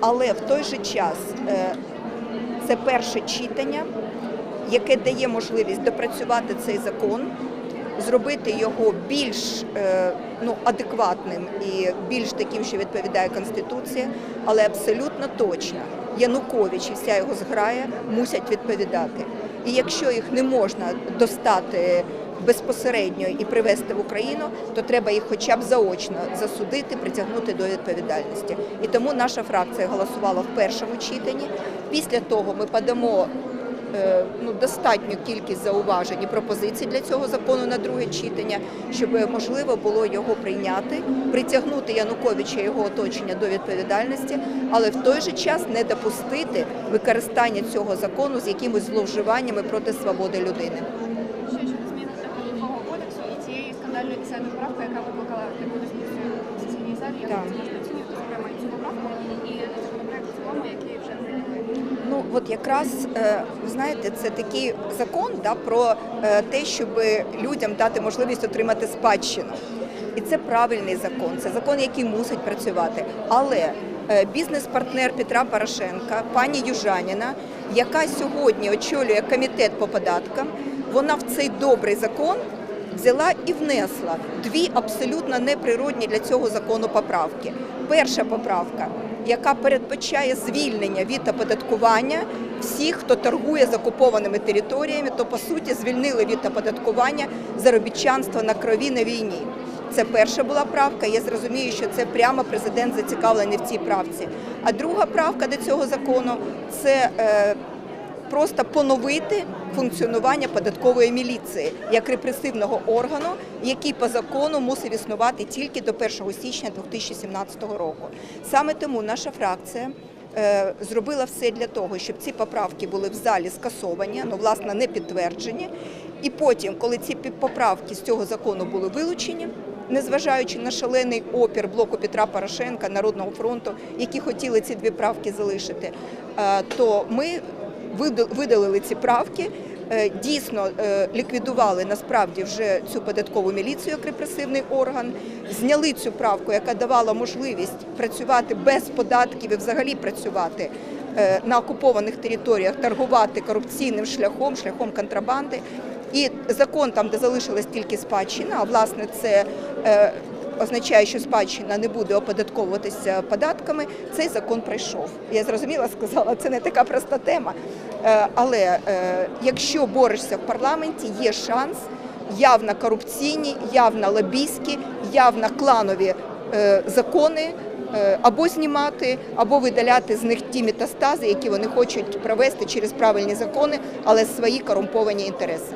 Але в той же час е, це перше читання, яке дає можливість допрацювати цей закон, зробити його більш е, ну, адекватним і більш таким, що відповідає Конституції, але абсолютно точно Янукович і вся його зграя мусять відповідати. І якщо їх не можна достати безпосередньо і привезти в Україну, то треба їх хоча б заочно засудити, притягнути до відповідальності. І тому наша фракція голосувала в першому читанні. Після того ми подамо е, ну, достатню кількість зауважень і пропозицій для цього закону на друге читання, щоб можливо було його прийняти, притягнути Януковича і його оточення до відповідальності, але в той же час не допустити використання цього закону з якимись зловживаннями проти свободи людини. Цієї скандальної 10 яка викликала таку дискусію в сесійній залі, як Так. можна оцінювати, зокрема і цю поправку, і законопроект в цілому, який вже прийняли. Ну от якраз е, ви знаєте, це такий закон да, про е, те, щоб людям дати можливість отримати спадщину. І це правильний закон, це закон, який мусить працювати. Але е, бізнес-партнер Петра Порошенка, пані Южаніна, яка сьогодні очолює комітет по податкам, вона в цей добрий закон взяла і внесла дві абсолютно неприродні для цього закону поправки. Перша поправка, яка передбачає звільнення від оподаткування всіх, хто торгує з окупованими територіями, то по суті звільнили від оподаткування заробітчанства на крові на війні. Це перша була правка. Я зрозумію, що це прямо президент зацікавлений в цій правці. А друга правка до цього закону це е, просто поновити функціонування податкової міліції як репресивного органу, який по закону мусив існувати тільки до 1 січня 2017 року. Саме тому наша фракція. е, Зробила все для того, щоб ці поправки були в залі скасовані, ну власне не підтверджені. І потім, коли ці поправки з цього закону були вилучені, незважаючи на шалений опір блоку Петра Порошенка, Народного фронту, які хотіли ці дві правки залишити, е, то ми видалили ці правки. е, Дійсно е, ліквідували насправді вже цю податкову міліцію як репресивний орган, зняли цю правку, яка давала можливість працювати без податків і взагалі працювати е, на окупованих територіях, торгувати корупційним шляхом, шляхом контрабанди. І закон там, де залишилась тільки спадщина, а власне це означає, що спадщина не буде оподатковуватися податками. Цей закон пройшов. Я зрозуміла, сказала, це не така проста тема. Е, але е, якщо борешся в парламенті, є шанс явно корупційні, явно лобійські, явно кланові е, закони. Або знімати, або видаляти з них ті метастази, які вони хочуть провести через правильні закони, але свої корумповані інтереси.